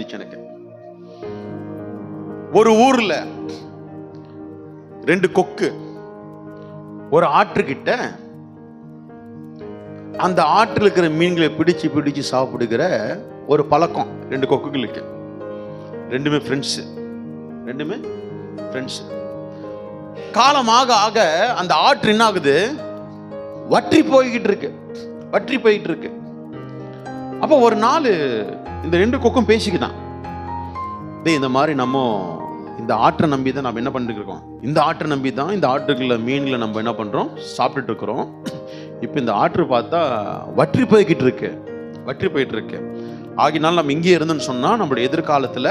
வந்துச்சு எனக்கு ஒரு ஊர்ல ரெண்டு கொக்கு. ஒரு ஆற்றுக்கிட்ட அந்த ஆற்றில் இருக்கிற மீன்களை பிடிச்சு பிடிச்சு சாப்பிடுகிற ஒரு பழக்கம் ரெண்டு கொக்குகளுக்கு. ரெண்டுமே ஃப்ரெண்ட்ஸு ரெண்டுமே ஃப்ரெண்ட்ஸு காலமாக ஆக அந்த ஆற்று என்ன ஆகுது வற்றி போய்கிட்டு இருக்கு. வற்றி போயிட்டு இருக்கு. அப்போ ஒரு நாள் இந்த ரெண்டு கொக்கும் பேசிக்கிட்டான். இதே இந்த மாதிரி நம்ம இந்த ஆற்றை நம்பி தான் நம்ம என்ன பண்ணிட்டு இருக்கோம்? இந்த ஆற்றை நம்பி தான் இந்த ஆற்றுக்குள்ள மீன்களை நம்ம என்ன பண்றோம்? சாப்பிட்டுட்டு இருக்கிறோம். இப்போ இந்த ஆற்று பார்த்தா வற்றி போய்கிட்டு இருக்கு. வற்றி போயிட்டு இருக்கு. ஆகினால் நம்ம இங்கே இருந்தோம்னு சொன்னால் நம்மளுடைய எதிர்காலத்தில்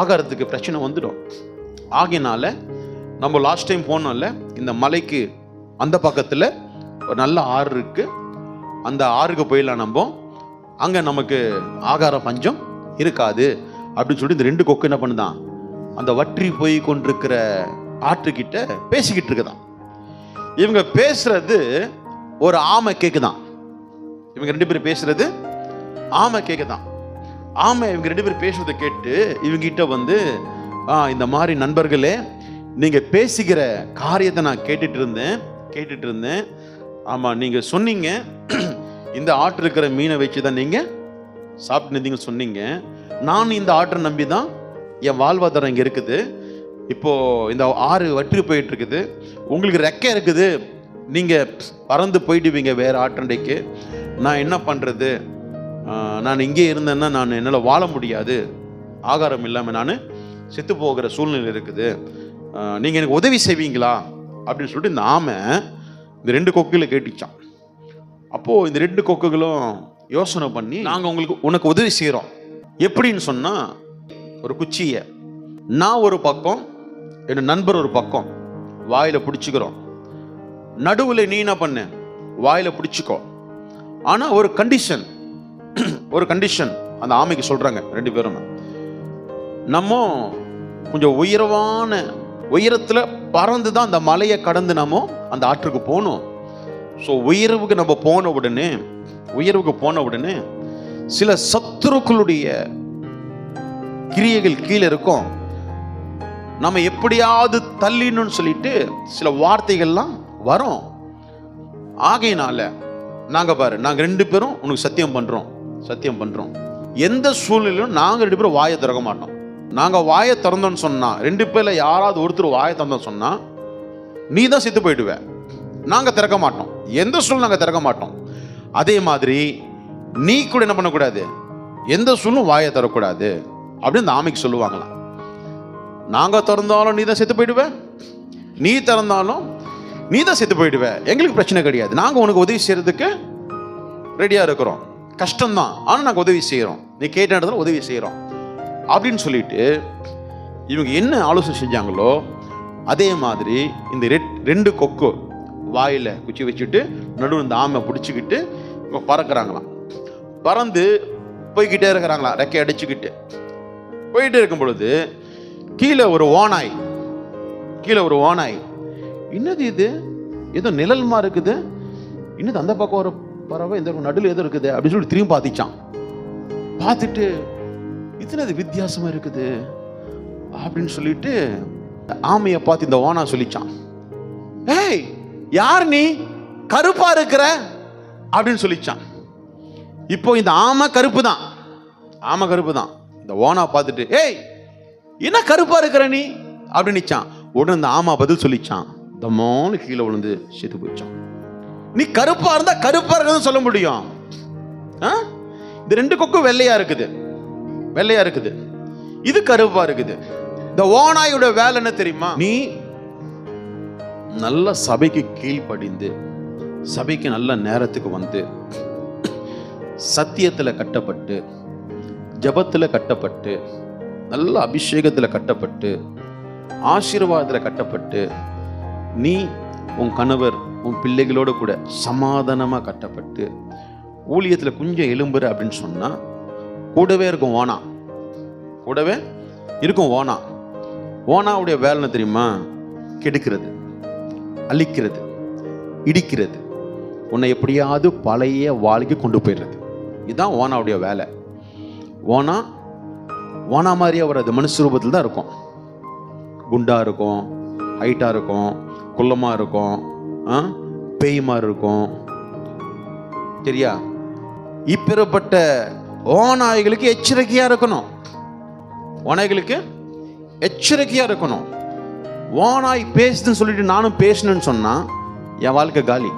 ஆகாரத்துக்கு பிரச்சனை வந்துடும். ஆகினால நம்ம லாஸ்ட் டைம் போனோம்ல இந்த மலைக்கு அந்த பக்கத்தில் ஒரு நல்ல ஆறு இருக்கு. அந்த ஆறுக்கு போயிடலாம் நம்ம. அங்கே நமக்கு ஆகார பஞ்சம் இருக்காது. அப்படின்னு சொல்லி இந்த ரெண்டு கொக்கு என்ன பண்ணுதான்? அந்த வற்றி போய் கொண்டிருக்கிற ஆற்றுக்கிட்ட பேசிக்கிட்டு இருக்குதான் இவங்க பேசுறது ஒரு ஆமை கேக்குதான் இவங்க ரெண்டு பேரும் பேசுறது ஆமை கேக்குதான் ஆமை இவங்க ரெண்டு பேரும் பேசுறதை கேட்டு இவங்கிட்ட வந்து "ஆ, இந்த மாதிரி நண்பர்களே நீங்க பேசுகிற காரியத்தை நான் கேட்டுட்டு இருந்தேன் கேட்டுட்டு இருந்தேன். ஆமா நீங்க சொன்னீங்க. இந்த ஆற்று இருக்கிற மீனை வச்சு தான் நீங்க சாப்பிட்டு சொன்னீங்க. நான் இந்த ஆற்றை நம்பி தான் என் வாழ்வாதாரம் இங்கே இருக்குது. இப்போ இந்த ஆறு வற்றி போயிட்டு இருக்குது உங்களுக்கு ரெக்கை இருக்குது. நீங்க பறந்து போயிடுவீங்க வேற ஆற்றண்டைக்கு. நான் என்ன பண்றது? நான் இங்கே இருந்தேன்னா நான் என்னால் வாழ முடியாது. ஆகாரம் இல்லாமல் நான் செத்து போகிற சூழ்நிலை இருக்குது. நீங்கள் எனக்கு உதவி செய்வீங்களா? அப்படின்னு சொல்லிட்டு இந்த ஆமை இந்த ரெண்டு கொக்கில் கேட்டுச்சான் அப்போ இந்த ரெண்டு கொக்குகளும் யோசனை பண்ணி நாங்கள் உங்களுக்கு உனக்கு உதவி செய்கிறோம் எப்படின்னு சொன்னால் ஒரு குச்சியை நான் ஒரு பக்கம் என் நண்பர் ஒரு பக்கம் வாயில் பிடிச்சிக்கிறோம். நடுவில் நீ என்ன பண்ணு? வாயில் பிடிச்சிக்கோ. ஆனால் ஒரு கண்டிஷன் ஒரு கண்டிஷன் அந்த ஆமைக்கு சொல்கிறாங்க ரெண்டு பேரும். நம்ம கொஞ்சம் உயரவான உயரத்தில் பறந்து தான் அந்த மலையை கடந்து நம்ம அந்த ஆற்றுக்கு போகணும். ஸோ உயர்வுக்கு நம்ம போன உடனே உயர்வுக்கு போன உடனே சில சத்துருக்களுடைய கிரியைகள் கீழே இருக்கும். நம்ம எப்படியாவது தள்ளிடணும்னு சொல்லிட்டு சில வார்த்தைகள்லாம் வரும். ஆகையினால நாங்கள் பாரு நாங்கள் ரெண்டு பேரும் உனக்கு சத்தியம் பண்ணுறோம் சத்தியம் பண்ணுறோம் எந்த சூழ்நிலையிலும் நாங்கள் ரெண்டு பேரும் வாயை திறக்க மாட்டோம். நாங்கள் வாயை திறந்தோம்னு சொன்னால் ரெண்டு பேரில் யாராவது ஒருத்தர் வாயை திறந்தோம் சொன்னால் நீ தான் செத்து போயிடுவேன் நாங்கள் திறக்க மாட்டோம். எந்த சூழ்நிலை நாங்கள் திறக்க மாட்டோம். அதே மாதிரி நீ கூட என்ன பண்ணக்கூடாது? எந்த சூழ்நிலும் வாயை தரக்கூடாது அப்படின்னு இந்த ஆமைக்கு சொல்லுவாங்களாம். நாங்கள் திறந்தாலும் நீ தான் செத்து போயிடுவேன் நீ திறந்தாலும் நீ தான் செத்து போயிடுவேன் எங்களுக்கு பிரச்சனை கிடையாது. நாங்கள் உனக்கு உதவி செய்கிறதுக்கு ரெடியாக இருக்கிறோம். கஷ்டம்தான். ஆனால் நாங்கள் உதவி செய்கிறோம் நீ கேட்ட இடத்துல உதவி செய்கிறோம் அப்படின்னு சொல்லிட்டு இவங்க என்ன ஆலோசனை செஞ்சாங்களோ அதே மாதிரி இந்த ரெட்- ரெண்டு கொக்கு வாயில் குச்சி வச்சுட்டு நடுவு இந்த ஆமை பிடிச்சிக்கிட்டு இப்போ பறக்குறாங்களாம். பறந்து போய்கிட்டே இருக்கிறாங்களாம் ரெக்கை அடிச்சுக்கிட்டு. போயிட்டே இருக்கும் பொழுது கீழே ஒரு ஓனாய் கீழே ஒரு ஓனாய் என்னது இது? ஏதோ நிழல்மா இருக்குது. இன்னது அந்த பக்கம் ஒரு பறவை? இந்த நடுவில் ஏதோ இருக்குது அப்படின்னு சொல்லி திரும்பி பார்த்துச்சான் பார்த்துட்டு இது வித்தியாசமாக இருக்குது அப்படின்னு சொல்லிட்டு ஆமையை பார்த்து இந்த ஓனா சொல்லிச்சான் ஏய் யார் நீ? கருப்பா இருக்கிற? அப்படின்னு சொல்லிச்சான். இப்போ இந்த ஆமை கருப்பு தான் ஆமை கருப்பு தான் இந்த ஓனா பார்த்துட்டு ஏய் என்ன கருப்பா இருக்கிற நீ? அப்படின்னுச்சான் உடனே இந்த ஆமா பதில் சொல்லிச்சான். தம்மோன்னு கீழே விழுந்து செத்து போயிச்சான் நீ கருப்பா இருந்தா கருப்பா இருக்குதுன்னு சொல்ல முடியும். ஆ? இந்த ரெண்டு கொக்கும் வெள்ளையா இருக்குது. வெள்ளையா இருக்குது. இது கருப்பா இருக்குது. இந்த ஓனாயோட வேலை என்ன தெரியுமா? நீ நல்ல சபைக்கு கீழ்ப்படிந்து சபைக்கு நல்ல நேரத்துக்கு வந்து சத்தியத்தில் கட்டப்பட்டு ஜபத்தில் கட்டப்பட்டு நல்ல அபிஷேகத்தில் கட்டப்பட்டு ஆசீர்வாதத்தில் கட்டப்பட்டு நீ உன் கணவர் உன் பிள்ளைகளோட கூட சமாதானமாக கட்டப்பட்டு ஊழியத்தில் கொஞ்சம் எலும்புற அப்படின்னு சொன்னால் கூடவே இருக்கும் ஓனா. கூடவே இருக்கும் ஓனா. ஓனாவுடைய வேலை தெரியுமா? கெடுக்கிறது. அழிக்கிறது இடிக்கிறது உன்னை எப்படியாவது பழைய வாழ்க்கை கொண்டு போயிடுறது. இதுதான் ஓனாவுடைய வேலை. ஓனா ஓனா மாதிரியே வராது மனுஷ ரூபத்தில் தான் இருக்கும். குண்டாக இருக்கும் ஹைட்டாக இருக்கும் குள்ளமாக இருக்கும் பேய் மாதிரி இருக்கும். சரியா? இப்பேற்பட்ட ஓநாய்களுக்கு எச்சரிக்கையாக இருக்கணும். ஓநாய்களுக்கு எச்சரிக்கையாக இருக்கணும். ஓநாய் பேசுதுன்னு சொல்லிட்டு நானும் பேசினேன்னு சொன்னால் என் வாழ்க்கை காலி.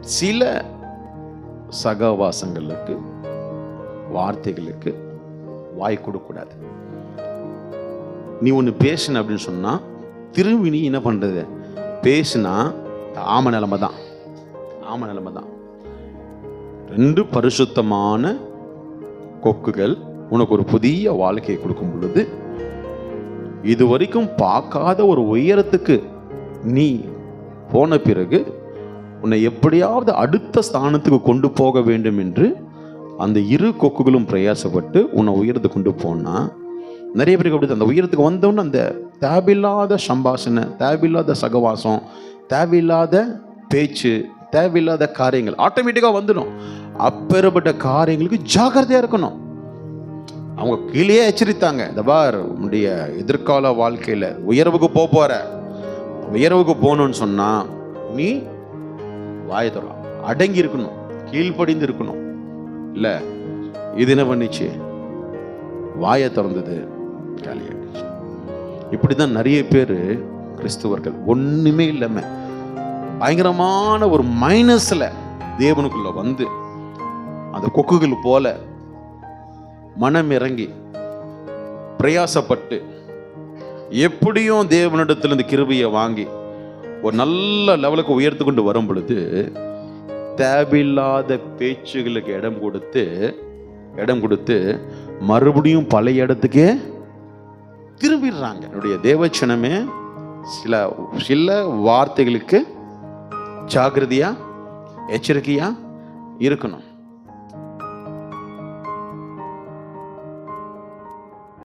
சில சகவாசங்களுக்கு வார்த்தைகளுக்கு வாய் கொடுக்கக்கூடாது. நீ ஒன்று பேசுன அப்படின்னு சொன்னால் திரும்பி நீ என்ன பண்ணுறது பேசுனா ஆம நிலைமை தான். ஆம நிலைமை தான். ரெண்டு பரிசுத்தமான கொக்குகள் உனக்கு ஒரு புதிய வாழ்க்கையை கொடுக்கும் பொழுது இது வரைக்கும் பார்க்காத ஒரு உயரத்துக்கு நீ போன பிறகு உன்னை எப்படியாவது அடுத்த ஸ்தானத்துக்கு கொண்டு போக வேண்டும் என்று அந்த இரு கொக்குகளும் பிரயாசப்பட்டு உன்னை உயரத்து கொண்டு போனா நிறைய பேருக்கு அப்படி அந்த உயரத்துக்கு வந்தோன்னு அந்த தேவையில்லாத சம்பாஷணை தேவையில்லாத சகவாசம் தேவையில்லாத பேச்சு தேவையில்லாத காரியங்கள் ஆட்டோமேட்டிக்காக வந்துடும். அப்பேற்பட்ட காரியங்களுக்கு ஜாகிரதையாக இருக்கணும். அவங்க கீழே எச்சரித்தாங்க. இந்த பார் உன்னுடைய எதிர்கால வாழ்க்கையில் உயர்வுக்கு போக போகிற உயர்வுக்கு போகணும்னு சொன்னால் நீ வாயை தர அடங்கி இருக்கணும். கீழ்ப்படிந்து இருக்கணும். இல்லை இது என்ன பண்ணிச்சு? வாயை திறந்தது காலிய இப்படி தான் நிறைய பேர் கிறிஸ்துவர்கள். ஒன்றுமே இல்லாமல் பயங்கரமான ஒரு மைனஸில் தேவனுக்குள்ளே வந்து அந்த கொக்குகள் போல மனம் இறங்கி பிரயாசப்பட்டு எப்படியும் தேவனிடத்திலிருந்து கிருபியை வாங்கி ஒரு நல்ல லெவலுக்கு உயர்த்து கொண்டு வரும் பொழுது தேவையில்லாத பேச்சுகளுக்கு இடம் கொடுத்து இடம் கொடுத்து மறுபடியும் பழைய இடத்துக்கே திரும்பிடுறாங்க. என்னுடைய தேவச்சனமே சில சில வார்த்தைகளுக்கு ஜாகிரதையாக எச்சரிக்கையாக இருக்கணும்.